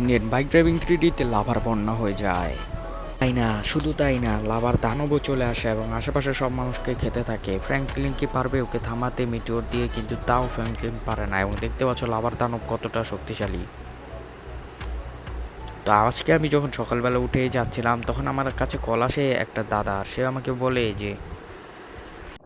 Indian bike driving থ্রিডিতে lover বন্যা হয়ে যায়। তাই না? শুধু তাই না, লাভার দানবও চলে আসে এবং আশেপাশে সব মানুষকে খেতে থাকে। ফ্র্যাঙ্কলিন কি পারবে ওকে থামাতে? মিটিওর দিয়ে কিন্তু তাও ফ্র্যাঙ্কলিন পারে না এবং দেখতে পাচ্ছ লাভার দানব কতটা শক্তিশালী। তো আজকে আমি যখন সকালবেলা উঠে যাচ্ছিলাম, তখন আমার কাছে কল আসে একটা দাদা সে আমাকে বলে যে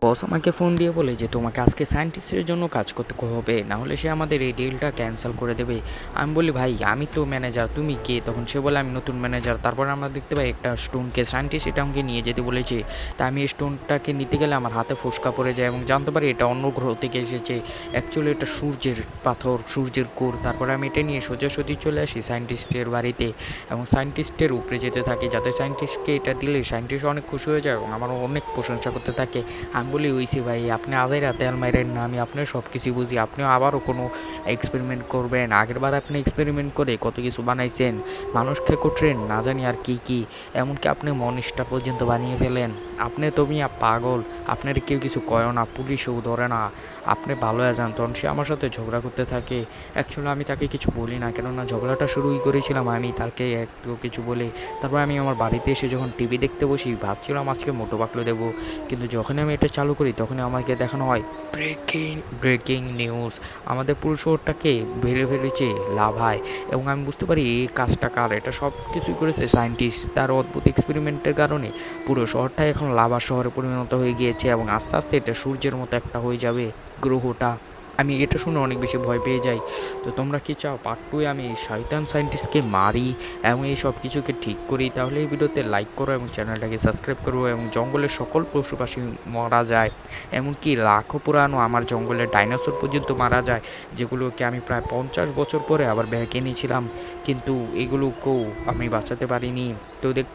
বস আমাকে ফোন দিয়ে বলে যে তোমাকে আজকে সায়েন্টিস্টের জন্য কাজ করতে হবে না হলে সে আমাদের এই ডিলটা ক্যান্সেল করে দেবে। আমি বলি, ভাই, আমি তো ম্যানেজার তুমি কে? তখন সে বলে, আমি নতুন ম্যানেজার তারপরে আমরা দেখতে পাই একটা স্টোনকে সায়েন্টিস্ট এটা আমাকে নিয়ে যেতে বলেছে। তা আমি এই স্টোনটাকে নিতে গেলে আমার হাতে ফোসকা পড়ে যায় এবং জানতে পারি এটা অন্য গ্রহ থেকে এসেছে। অ্যাকচুয়ালি এটা সূর্যের পাথর, সূর্যের কোর। তারপরে আমি এটা নিয়ে সোজাসুজি চলে আসি সায়েন্টিস্টের বাড়িতে এবং সায়েন্টিস্টের উপরে যেতে থাকি। যাতে সায়েন্টিস্টকে এটা দিলে সায়েন্টিস্ট অনেক খুশি হয়ে যায় এবং আমার অনেক প্রশংসা করতে থাকে। আমি বলি হয়েছি ভাই, আপনি আজই রাতে আলমাইরেন না, আমি আপনার সব কিছু বুঝি। আপনিও আবারও কোনো এক্সপেরিমেন্ট করবেন। আগেরবার আপনি এক্সপেরিমেন্ট করে কত কিছু বানাইছেন মানুষকে করছেন না জানি আর কী কী। এমনকি আপনি মনিষ্টা পর্যন্ত বানিয়ে ফেলেন। আপনি তো মিয়া পাগল। আপনার কেউ কিছু কয় না পুলিশও ধরে না আপনি ভালো যান তখন সে আমার সাথে ঝগড়া করতে থাকে। অ্যাকচুয়ালি আমি তাকে কিছু বলি না কেননা ঝগড়াটা শুরুই করেছিলাম আমি তাকে একটু কিছু বলে। তারপর আমি আমার বাড়িতে এসে যখন টিভি দেখতে বসি ভাবছিলাম আজকে মোটো বাকলো দেবো। কিন্তু যখন আমি এটা চালু করি তখনই আমাকে দেখানো হয় ব্রেকিং ব্রেকিং নিউজ আমাদের পুরো শহরটাকে ভেলে ফেলেছে লাভায় এবং আমি বুঝতে পারি এই কাজটা কার এটা সব কিছুই করেছে সায়েন্টিস্ট তার অদ্ভুত এক্সপেরিমেন্টের কারণে পুরো শহরটা এখন লাভা শহরে পরিণত হয়ে গিয়েছে। এবং আস্তে আস্তে এটা সূর্যের মতো একটা হয়ে যাবে গ্রহটা। আমি এটা শুনে অনেক বেশি ভয় পেয়ে যাই। তো তোমরা কি চাও পার্ট টুয়ে আমি শয়তান সায়েন্টিস্টকে মারি এবং এই সব কিছুকে ঠিক করি? তাহলে এই ভিডিওতে লাইক করো এবং চ্যানেলটাকে সাবস্ক্রাইব করো এবং জঙ্গলের সকল পশু পাখি মারা যায়। এমনকি লাখো পুরানো আমার জঙ্গলের ডাইনোসর পর্যন্ত মারা যায়, যেগুলোকে আমি প্রায় পঞ্চাশ বছর পরে আবার ব্যাগ এনেছিলাম কিন্তু এগুলোকেও আমি বাঁচাতে পারিনি। তো দেখতে